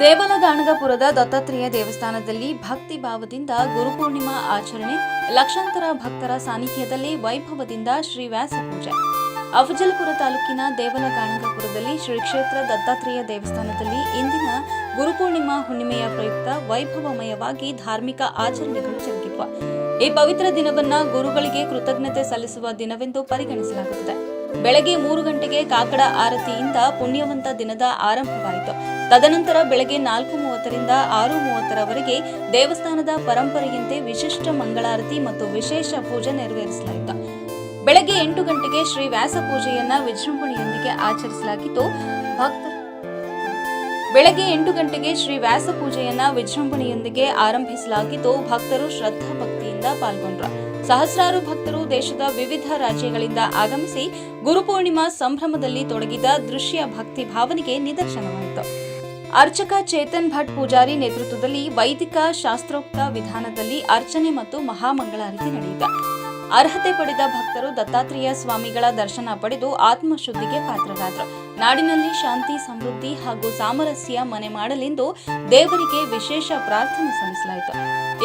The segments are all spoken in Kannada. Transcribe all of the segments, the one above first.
ದೇವಲಗಾಣಗಪುರದ ದತ್ತಾತ್ರೇಯ ದೇವಸ್ಥಾನದಲ್ಲಿ ಭಕ್ತಿ ಭಾವದಿಂದ ಗುರುಪೂರ್ಣಿಮಾ ಆಚರಣೆ, ಲಕ್ಷಾಂತರ ಭಕ್ತರ ಸಾನ್ನಿಧ್ಯದಲ್ಲಿ ವೈಭವದಿಂದ ಶ್ರೀ ವ್ಯಾಸ ಪೂಜೆ. ಅಫಜಲ್ಪುರ ತಾಲೂಕಿನ ದೇವಲಗಾಣಗಪುರದಲ್ಲಿ ಶ್ರೀ ಕ್ಷೇತ್ರ ದತ್ತಾತ್ರೇಯ ದೇವಸ್ಥಾನದಲ್ಲಿ ಇಂದಿನ ಗುರುಪೂರ್ಣಿಮಾ ಹುಣ್ಣಿಮೆಯ ಪ್ರಯುಕ್ತ ವೈಭವಮಯವಾಗಿ ಧಾರ್ಮಿಕ ಆಚರಣೆಗಳು ಜರುಗಿರುವ. ಈ ಪವಿತ್ರ ದಿನವನ್ನ ಗುರುಗಳಿಗೆ ಕೃತಜ್ಞತೆ ಸಲ್ಲಿಸುವ ದಿನವೆಂದು ಪರಿಗಣಿಸಲಾಗುತ್ತದೆ. ಬೆಳಗ್ಗೆ ಮೂರು ಗಂಟೆಗೆ ಕಾಕಡ ಆರತಿಯಿಂದ ಪುಣ್ಯವಂತ ದಿನದ ಆರಂಭವಾಯಿತು. ತದನಂತರ ಬೆಳಗ್ಗೆ ನಾಲ್ಕು ಮೂವತ್ತರಿಂದ ಆರು ಮೂವತ್ತರವರೆಗೆ ದೇವಸ್ಥಾನದ ಪರಂಪರೆಯಂತೆ ವಿಶಿಷ್ಟ ಮಂಗಳಾರತಿ ಮತ್ತು ವಿಶೇಷ ಪೂಜೆ ನೆರವೇರಿಸಲಾಯಿತು. ಬೆಳಗ್ಗೆ ಎಂಟು ಗಂಟೆಗೆ ಶ್ರೀ ವ್ಯಾಸ ಪೂಜೆಯನ್ನ ವಿಜೃಂಭಣೆಯೊಂದಿಗೆ ಆಚರಿಸಲಾಗಿತ್ತು. ಭಕ್ತ ಬೆಳಗ್ಗೆ ಎಂಟು ಗಂಟೆಗೆ ಶ್ರೀ ವ್ಯಾಸ ಪೂಜೆಯನ್ನ ವಿಜೃಂಭಣೆಯೊಂದಿಗೆ ಆರಂಭಿಸಲಾಗಿತ್ತು. ಭಕ್ತರು ಶ್ರದ್ಧಾ ಭಕ್ತಿಯಿಂದ ಪಾಲ್ಗೊಂಡ್ರು. ಸಹಸ್ರಾರು ಭಕ್ತರು ದೇಶದ ವಿವಿಧ ರಾಜ್ಯಗಳಿಂದ ಆಗಮಿಸಿ ಗುರುಪೂರ್ಣಿಮಾ ಸಂಭ್ರಮದಲ್ಲಿ ತೊಡಗಿದ ದೃಶ್ಯ ಭಕ್ತಿ ಭಾವನೆಗೆ ನಿದರ್ಶನವಾಯಿತು. ಅರ್ಚಕ ಚೇತನ್ ಭಟ್ ಪೂಜಾರಿ ನೇತೃತ್ವದಲ್ಲಿ ವೈದಿಕ ಶಾಸ್ತ್ರೋಕ್ತ ವಿಧಾನದಲ್ಲಿ ಅರ್ಚನೆ ಮತ್ತು ಮಹಾಮಂಗಳಾರತಿ ನಡೆಯಿತು. ಅರ್ಹತೆ ಪಡೆದ ಭಕ್ತರು ದತ್ತಾತ್ರೇಯ ಸ್ವಾಮಿಗಳ ದರ್ಶನ ಪಡೆದು ಆತ್ಮಶುದ್ಧಿಗೆ ಪಾತ್ರರಾದರು. ನಾಡಿನಲ್ಲಿ ಶಾಂತಿ, ಸಮೃದ್ಧಿ ಹಾಗೂ ಸಾಮರಸ್ಯ ಮನೆ ಮಾಡಲೆಂದು ದೇವರಿಗೆ ವಿಶೇಷ ಪ್ರಾರ್ಥನೆ ಸಲ್ಲಿಸಲಾಯಿತು.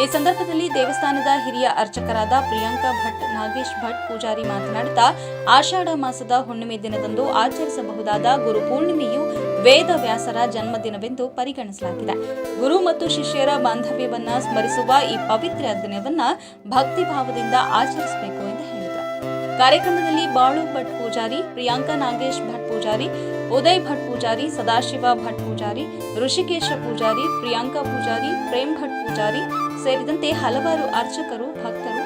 ಈ ಸಂದರ್ಭದಲ್ಲಿ ದೇವಸ್ಥಾನದ ಹಿರಿಯ ಅರ್ಚಕರಾದ ಪ್ರಿಯಾಂಕಾ ಭಟ್, ನಾಗೇಶ್ ಭಟ್ ಪೂಜಾರಿ ಮಾತನಾಡುತ್ತಾ, ಆಷಾಢ ಮಾಸದ ಹುಣ್ಣಿಮೆ ದಿನದಂದು ಆಚರಿಸಬಹುದಾದ ಗುರು ಪೂರ್ಣಿಮೆಯು ವೇದ ವ್ಯಾಸರ ಜನ್ಮದಿನವೆಂದು ಪರಿಗಣಿಸಲಾಗಿದೆ. ಗುರು ಮತ್ತು ಶಿಷ್ಯರ ಬಾಂಧವ್ಯವನ್ನ ಸ್ಮರಿಸುವ ಈ ಪವಿತ್ರ ದಿನವನ್ನ ಭಕ್ತಿ ಭಾವದಿಂದ ಆಚರಿಸಬೇಕು ಎಂದು ಹೇಳಿದರು. ಕಾರ್ಯಕ್ರಮದಲ್ಲಿ ಬಾಳು ಭಟ್ ಪೂಜಾರಿ, ಪ್ರಿಯಾಂಕಾ ನಾಗೇಶ್ ಭಟ್ ಪೂಜಾರಿ, ಉದಯ್ ಭಟ್ ಪೂಜಾರಿ, ಸದಾಶಿವ ಭಟ್ ಪೂಜಾರಿ, ಋಷಿಕೇಶ ಪೂಜಾರಿ, ಪ್ರಿಯಾಂಕಾ ಪೂಜಾರಿ, ಪ್ರೇಮ್ ಭಟ್ ಪೂಜಾರಿ ಸೇರಿದಂತೆ ಹಲವಾರು ಅರ್ಚಕರು, ಭಕ್ತರು